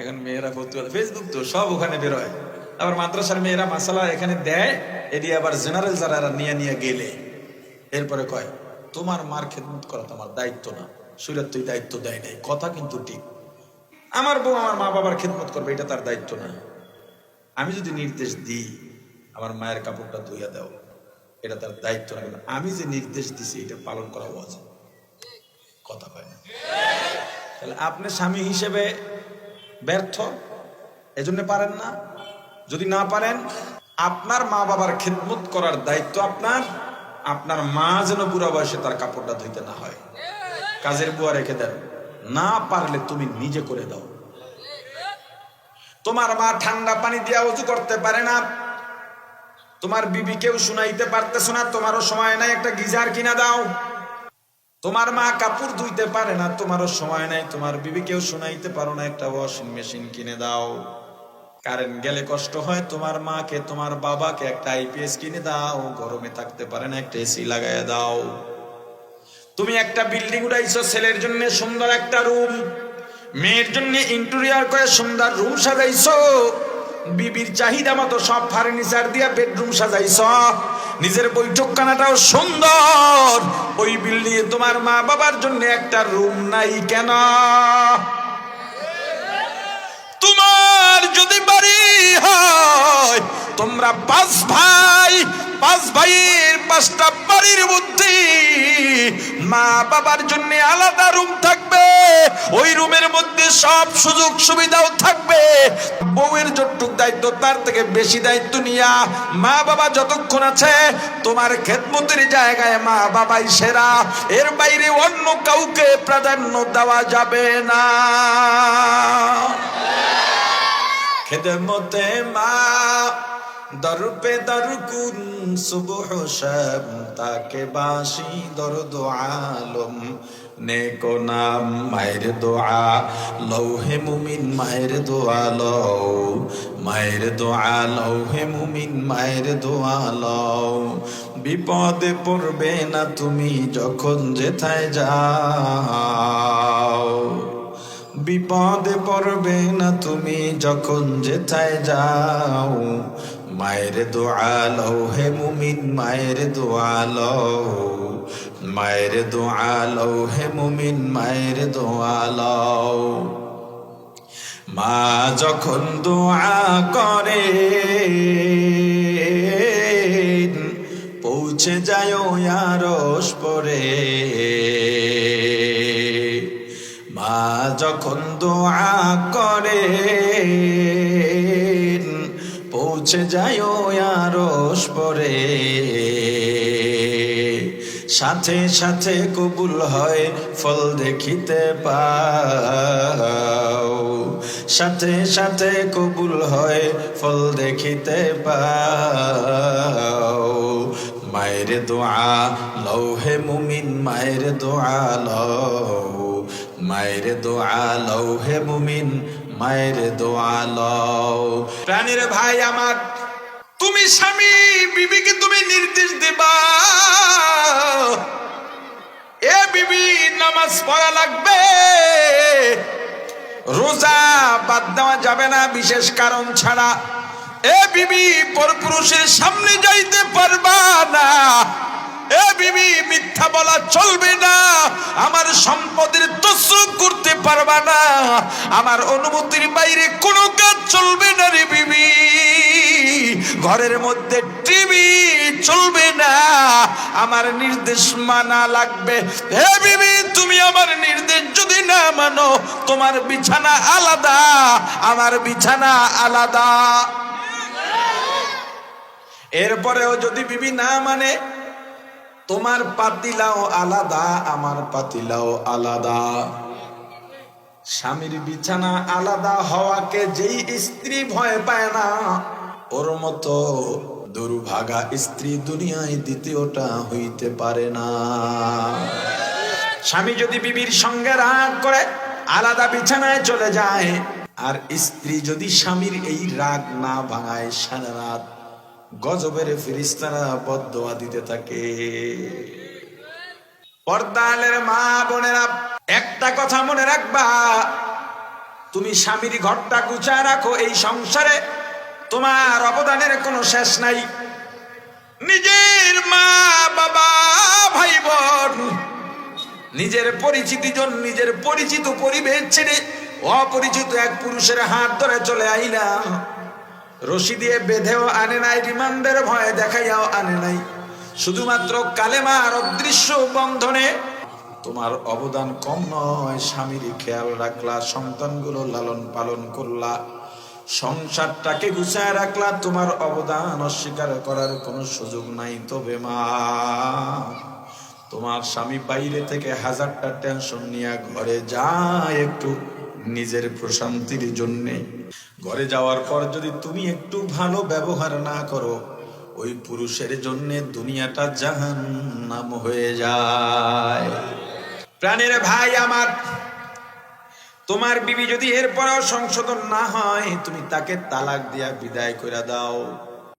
এখন মেয়েরা ফতুয়া ফেসবুক তো সব ওখানে বেরোয়। আবার মাদ্রাসার মেয়েরা মাসালা এখানে দেয় এদি আবার জেনারেল যারা নিয়ে নিয়ে গেলে। এরপরে কয়, তোমার মার খেদমত করা তোমার দায়িত্ব না। সুরের তুই দায়িত্ব দেয় নাই। কথা কিন্তু ঠিক। আমার বউ আমার মা বাবার খেদমত করবে, এটা তার দায়িত্ব না। আমি যদি নির্দেশ দিই, আমার মায়ের কাপড়টা ধুইয়া দাও। এটা তার দায়িত্ব না। আমি যে নির্দেশ দিছি, এটা পালন করা উচিত কথা না। তাহলে আপনি স্বামী হিসেবে ব্যর্থ, এজন্য পারেন না। যদি না পারেন, আপনার মা বাবার খেদমত করার দায়িত্ব আপনার আপনার মা যেন বুড়া বয়সে তার কাপড়টা ধুইতে না হয়। কাজের বুয়া রেখে দেন। না পারলে তুমি নিজে করে দাও। তোমার মা ঠান্ডা পানি দিয়া উজু করতে পারে না। তোমার বিবি কেউ শুনাইতে পারতেছো না, তোমারও সময় নাই, একটা গিজার কিনা দাও। তোমার মা কাপড় ধুইতে পারে না, তোমারও সময় নাই, তোমার বিবি কেউ শুনাইতে পারো না, একটা ওয়াশিং মেশিন কিনে দাও। কারেন্ট গেলে কষ্ট হয়, তোমার মাকে, তোমার বাবাকে একটা আইপিএস কিনে দাও, গরমে থাকতে পারে না, একটা এসি লাগাইয়া দাও। তুমি একটা বিল্ডিং উঠাইছো ছেলের জন্য সুন্দর একটা রুম মেয়ের জন্য ইন্টেরিয়র করে সুন্দর রুম সাজাইছো। বিবির চাহিদা মতো সব ফার্নিচার দিয়া বেডরুম সাজাইছ। নিজের বৈঠকখানাটাও সুন্দর। ওই বিল্ডিং এ তোমার মা বাবার জন্য একটা রুম নাই কেন? তোমার যদি বাড়ি হয়, তোমরা পাঁচ ভাই, পাঁচ ভাইয়ের পাঁচটা বাড়ির মধ্যে মা বাবার জন্য আলাদা রুম থাকবে। ওই রুমের মধ্যে সব সুযোগ সুবিধাও থাকবে। বউয়ের যতটুক দায়িত্ব, তার থেকে বেশি দায়িত্ব নিয়া মা বাবা যতক্ষণ আছে, তোমার খেদমতের জায়গায় মা বাবাই সেরা। এর বাইরে অন্য কাউকে প্রাধান্য দেওয়া যাবে না। খেদমতে মা দরপে দরকুন সুবহ শব তাকে বাসি দরদ আলম। নেকো নাম মায়ের দোয়া লৌহে মুমিন মায়ের দোয়া লও। মায়ের দোয়া লৌহে মুমিন মায়ের দোয়া লও। বিপদে পড়বে না তুমি যখন যেথায় যাও। বিপদে পড়বে না তুমি যখন যেথায় যাও। মায়ের দোয়ালো হে মুমিন, মায়ের দোয়ালো মায়ের দোয়ালো হে মুমিন, মায়ের দোয়ালো মা যখন দোয়া করে পৌঁছে যায় আরস পরে। মা যখন দোয়া করে পৌঁছে যায় আরস পরে। সাথে সাথে কবুল হয় ফল দেখিতে পাও। সাথে সাথে কবুল হয় ফল দেখিতে পাও। মায়ের দোয়া লৌহে মুমিন, মায়ের দোয়া লও। মায়ের দোয়া লও হে মুমিন মায়ের দোয়া লও। প্রাণীর ভাই আমার, তুমি স্বামী, বিবিকে তুমি নির্দেশ দেবা। এ বিবি নামাজ পড়া লাগবে। রোজা বাদ দেওয়া যাবে না, বিশেষ কারণ ছাড়া। এ বিবি পরপুরুষের সামনে যাইতে পারবা না। এ বিবি, মিথ্যা বলা চলবে না। আমার সম্পদের তসরুপ করতে পারবা না। আমার অনুমতির বাইরে কোনো কাজ চলবে না রে বিবি। ঘরের মধ্যে টিভি চলবে না। আমার নির্দেশ মানা লাগবে। হে বিবি, তুমি আমার নির্দেশ যদি না মানো, তোমার বিছানা আলাদা, আমার বিছানা আলাদা। এরপরেও যদি বিবি না মানে তোমার পাতিলাও আলাদা, আমার পাতিলাও আলাদা। স্বামীর বিছানা আলাদা হওয়াকে যেই স্ত্রী ভয় পায় না, ওর মতো দুর্ভাগা স্ত্রী দুনিয়ায় দ্বিতীয়টা হইতে পারে না। স্বামী যদি বিবির সঙ্গে রাগ করে, আলাদা বিছানায় চলে যায়, আর স্ত্রী যদি স্বামীর এই রাগ না ভাঙায় সারা রাত গজবের ফিরিস্তারা বদোয়া দিতে থাকে। পর্দালের মা বোনেরা, একটা কথা মনে রাখবা। তুমি স্বামীর ঘরটা গুছায় রাখো এই সংসারে। তোমার অবদানের কোনো শেষ নাই। নিজের মা, বাবা ভাই বোন নিজের পরিচিতি জন নিজের পরিচিত পরিবেশ ছেড়ে অপরিচিত এক পুরুষের হাত ধরে চলে আইলাম। রশি দিয়ে বেঁধেও আনে নাই রিমান্ডের ভয়ে দেখাইয়াও আনে নাই। শুধুমাত্র কালেমার অদৃশ্য বন্ধনে তোমার অবদান কম নয়, স্বামীর খেয়াল রাখলা, সন্তানগুলো লালন পালন করলা, সংসারটাকে গুছায় রাখলা, তোমার অবদান অস্বীকার করার কোনো সুযোগ নাই। তবে মা, তোমার স্বামী বাইরে থেকে হাজারটা টেনশন নিয়ে ঘরে যায় একটু। নিজের প্রশান্তির জন্যে। ঘরে যাওয়ার পর যদি তুমি একটু ভালো ব্যবহার না করো, ওই পুরুষের জন্যে দুনিয়াটা জাহান নাম হয়ে যায়। প্রাণের ভাই আমার, তোমার বিবি যদি এরপরেও সংশোধন না হয়, তুমি তাকে তালাক দিয়া বিদায় করে দাও।